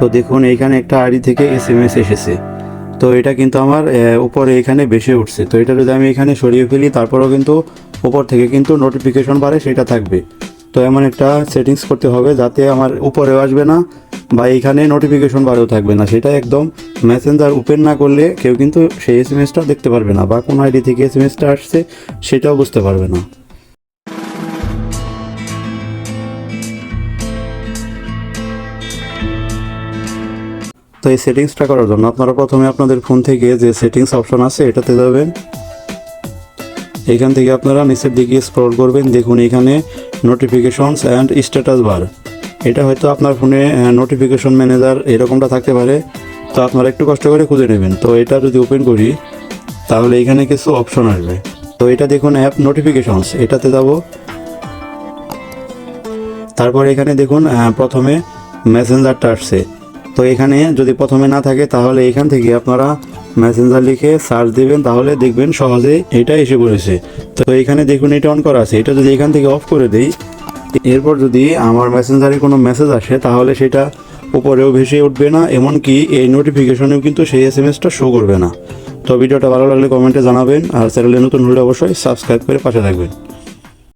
তো দেখুন, এইখানে একটা আইডি থেকে এস এম এস এসেছে। তো এটা কিন্তু আমার উপরে এখানে বেশি উঠছে। তো এটা যদি আমি এখানে সরিয়ে ফেলি, তারপরেও কিন্তু উপর থেকে কিন্তু নোটিফিকেশন বাড়ে, সেটা থাকবে। তো এমন একটা সেটিংস করতে হবে যাতে আমার উপরেও আসবে না বা এখানে নোটিফিকেশন বারেও থাকবে না। সেটা একদম মেসেঞ্জার ওপেন না করলে কেউ কিন্তু সেই এস এম এসটা দেখতে পারবে না বা কোন আইডি থেকে এস এম এসটা আসছে, সেটাও বুঝতে পারবে না। তো এই সেটিংসটা করার জন্য আপনারা প্রথমে আপনাদের ফোন থেকে যে সেটিংস অপশন আছে এটাতে যাবেন। এখান থেকে আপনারা নিচের দিকে স্ক্রল করবেন, দেখুন এখানে নোটিফিকেশনস অ্যান্ড স্ট্যাটাস বার এটা হয়তো আপনার ফোনে নোটিফিকেশন ম্যানেজার এরকমটা থাকতে পারে, তো আপনারা একটু কষ্ট করে খুঁজে নেবেন। তো এটা যদি ওপেন করি, তাহলে এখানে কিছু অপশন আসবে। তো এটা দেখুন অ্যাপ নোটিফিকেশনস এটাতে যাব। তারপর এখানে দেখুন প্রথমে মেসেঞ্জারটা আসছে। তো এখানে যদি প্রথমে না থাকে, তাহলে এখান থেকে আপনারা মেসেঞ্জার লিখে সার্চ দিবেন, তাহলে দেখবেন সহজে এটা এসে পড়েছে। তো এখানে দেখুন, এটা অন করা আছে। এটা যদি এখান থেকে অফ করে দেই, এরপর যদি আমার মেসেঞ্জারে কোনো মেসেজ আসে, তাহলে সেটা উপরেও ভেসে উঠবে না, এমনকি এই নোটিফিকেশনেও কিন্তু সেই এস এম এসটা শো করবে না। তো ভিডিওটা ভালো লাগলে কমেন্টে জানাবেন, আর চ্যানেলে নতুন হলে অবশ্যই সাবস্ক্রাইব করে পাশে থাকবেন।